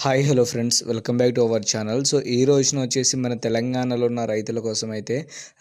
Hi hello friends welcome back to our channel so ఈ రోజున వచ్చేసి మన తెలంగాణలో ఉన్న రైతుల కోసం అయితే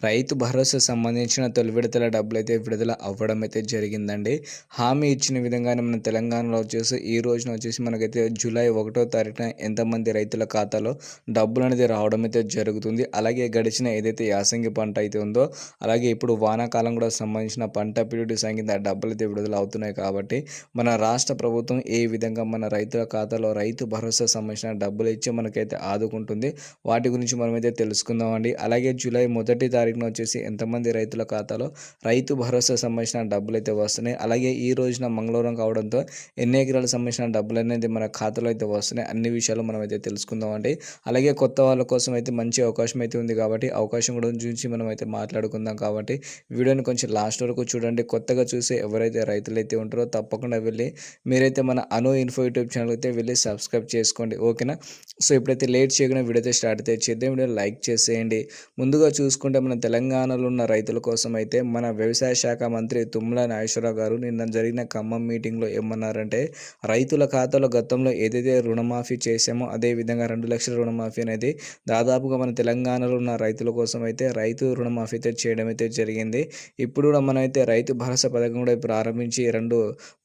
రైతు భరోసా సంబంధించిన తొలి విడతల డబ్బులు అయితే విడుదల అవ్వడం అయితే జరిగిందండి. హామీ ఇచ్చిన విధంగానే మన తెలంగాణలో వచ్చేసి ఈ రోజున వచ్చేసి మనకైతే జూలై ఒకటో తారీఖున ఎంతమంది రైతుల ఖాతాలో డబ్బులు అనేది రావడం అయితే జరుగుతుంది. అలాగే గడిచిన ఏదైతే యాసంగి పంట అయితే ఉందో అలాగే ఇప్పుడు వానాకాలం కూడా సంబంధించిన పంట పీరియడ్ సంగీత డబ్బులు అయితే విడుదల అవుతున్నాయి కాబట్టి మన రాష్ట్ర ప్రభుత్వం ఏ విధంగా మన రైతుల ఖాతాలో రైతు భరోసా సంబంధించిన డబ్బులు ఇచ్చి మనకైతే ఆదుకుంటుంది. వాటి గురించి మనమైతే తెలుసుకుందామండి. అలాగే జూలై మొదటి తారీఖున వచ్చేసి ఎంతమంది రైతుల ఖాతాలో రైతు భరోసా సంబంధించిన డబ్బులు అయితే వస్తున్నాయి. అలాగే ఈ రోజున మంగళవారం కావడంతో ఎన్ని ఎకరాలకు సంబంధించిన డబ్బులు అనేది మన ఖాతాలో అయితే వస్తున్నాయి. అన్ని విషయాలు మనం అయితే తెలుసుకుందామండి. అలాగే కొత్త వాళ్ళ కోసం అయితే మంచి అవకాశం అయితే ఉంది కాబట్టి అవకాశం కూడా గురించి మనం అయితే మాట్లాడుకుందాం కాబట్టి వీడియోని కొంచెం లాస్ట్ వరకు చూడండి. కొత్తగా చూసి ఎవరైతే రైతులు అయితే ఉంటారో తప్పకుండా వెళ్ళి మీరైతే మన అను ఇన్ఫో యూట్యూబ్ ఛానల్ అయితే వెళ్ళి సబ్స్క్రైబ్ చేసుకోండి. ఓకేనా? సో ఇప్పుడైతే లేట్ చేయకుండా వీడియో అయితే స్టార్ట్ అయితే చేద్దాం. వీడియో లైక్ చేసేయండి. ముందుగా చూసుకుంటే మన తెలంగాణలో ఉన్న రైతుల కోసం అయితే మన వ్యవసాయ శాఖ మంత్రి తుమ్మల నాగేశ్వరరావు గారు నిన్న జరిగిన ఖమ్మం మీటింగ్లో ఏమన్నారంటే రైతుల ఖాతాలో గతంలో ఏదైతే రుణమాఫీ చేశామో అదే విధంగా రెండు లక్షల రుణమాఫీ అనేది దాదాపుగా మన తెలంగాణలో ఉన్న రైతుల కోసం అయితే రైతు రుణమాఫీ అయితే చేయడం అయితే జరిగింది. ఇప్పుడు కూడా మనమైతే రైతు భరోసా పథకం కూడా ప్రారంభించి రెండు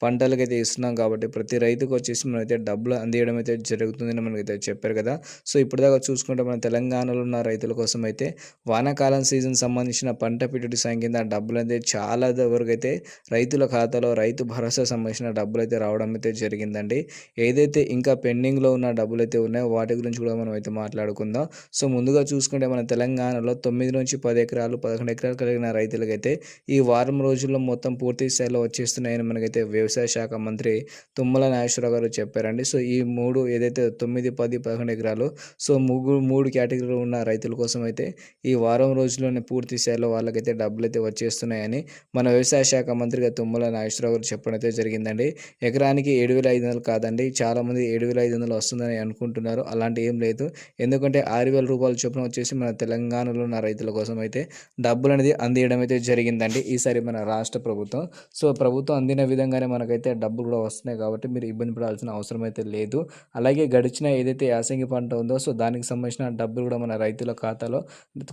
పంటలకైతే ఇస్తున్నాం కాబట్టి ప్రతి రైతుకు వచ్చేసి మనమైతే డబ్బులు అందియడం అయితే జరుగుతుందని మనకైతే చెప్పారు కదా. సో ఇప్పుడు దాకా చూసుకుంటే మన తెలంగాణలో ఉన్న రైతుల కోసం అయితే వానాకాలం సీజన్ సంబంధించిన పంట పెట్టుబడి సాయం కింద డబ్బులు అయితే చాలా వరకు అయితే రైతుల ఖాతాలో రైతు భరోసా సంబంధించిన డబ్బులు అయితే రావడం అయితే జరిగిందండి. ఏదైతే ఇంకా పెండింగ్లో ఉన్న డబ్బులు అయితే ఉన్నాయో వాటి గురించి కూడా మనం అయితే మాట్లాడుకుందాం. సో ముందుగా చూసుకుంటే మన తెలంగాణలో తొమ్మిది నుంచి పది ఎకరాలు పదకొండు ఎకరాలు కలిగిన రైతులకైతే ఈ వారం రోజుల్లో మొత్తం పూర్తి స్థాయిలో వచ్చేస్తున్నాయని మనకైతే వ్యవసాయ శాఖ మంత్రి తుమ్మల నాగేశ్వరరావు గారు చెప్పారండి. సో ఈ మూడు ఏదైతే తొమ్మిది పది పదకొండు ఎకరాలు. సో ముగ్గురు మూడు కేటగిరీలో ఉన్న రైతుల కోసం అయితే ఈ వారం రోజుల్లోనే పూర్తి స్థాయిలో వాళ్ళకైతే డబ్బులు అయితే వచ్చేస్తున్నాయని మన వ్యవసాయ శాఖ మంత్రిగా తుమ్మల నాగేశ్వరరావు గారు చెప్పడం అయితే జరిగిందండి. ఎకరానికి ఏడు వేల ఐదు వందలు కాదండి చాలామంది ఏడు వేల ఐదు వందలు వస్తుందని అనుకుంటున్నారు. అలాంటి ఏం లేదు. ఎందుకంటే ఆరు వేల రూపాయలు చొప్పున వచ్చేసి మన తెలంగాణలో ఉన్న రైతుల కోసం అయితే డబ్బులు అనేది అందియడం అయితే జరిగిందండి. ఈసారి మన రాష్ట్ర ప్రభుత్వం. సో ప్రభుత్వం అందిన విధంగానే మనకైతే డబ్బులు కూడా వస్తున్నాయి కాబట్టి మీరు ఇబ్బంది పడాల్సిన అవసరం అయితే లేదు. అలాగే గడిచిన ఏదైతే యాసంగి పంట ఉందో సో దానికి సంబంధించిన డబ్బులు కూడా మన రైతుల ఖాతాలో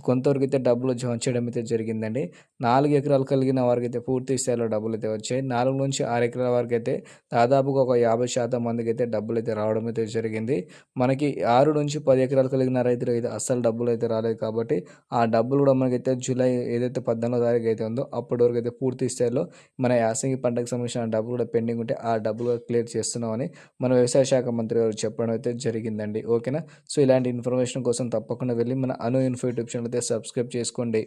కొంతవరకు అయితే డబ్బులు జమ చేయడం అయితే జరిగిందండి. నాలుగు ఎకరాలు కలిగిన వారికి అయితే పూర్తి స్థాయిలో డబ్బులు అయితే వచ్చాయి. నాలుగు నుంచి ఆరు ఎకరాల వరకు అయితే దాదాపుగా ఒక యాభై శాతం మందికి అయితే డబ్బులు అయితే రావడం అయితే జరిగింది. మనకి ఆరు నుంచి పది ఎకరాలు కలిగిన రైతులు అయితే అస్సలు డబ్బులు అయితే రాలేదు కాబట్టి ఆ డబ్బులు కూడా మనకైతే జూలై ఏదైతే పద్నాలుగో తారీఖు అయితే ఉందో అప్పటి వరకు అయితే పూర్తి స్థాయిలో మన యాసంగి పంటకు సంబంధించిన డబ్బులు కూడా పెండింగ్ ఉంటే ఆ డబ్బులు క్లియర్ చేస్తున్నామని మన వ్యవసాయ శాఖ మంత్రి గారు చెప్పారు. చెప్పడం అయితే జరిగిందండి. ఓకేనా? సో ఇలాంటి ఇన్ఫర్మేషన్ కోసం తప్పకుండా వెళ్ళి మన అను ఇన్ఫో యూట్యూబ్ ఛానల్ అయితే సబ్స్క్రైబ్ చేసుకోండి.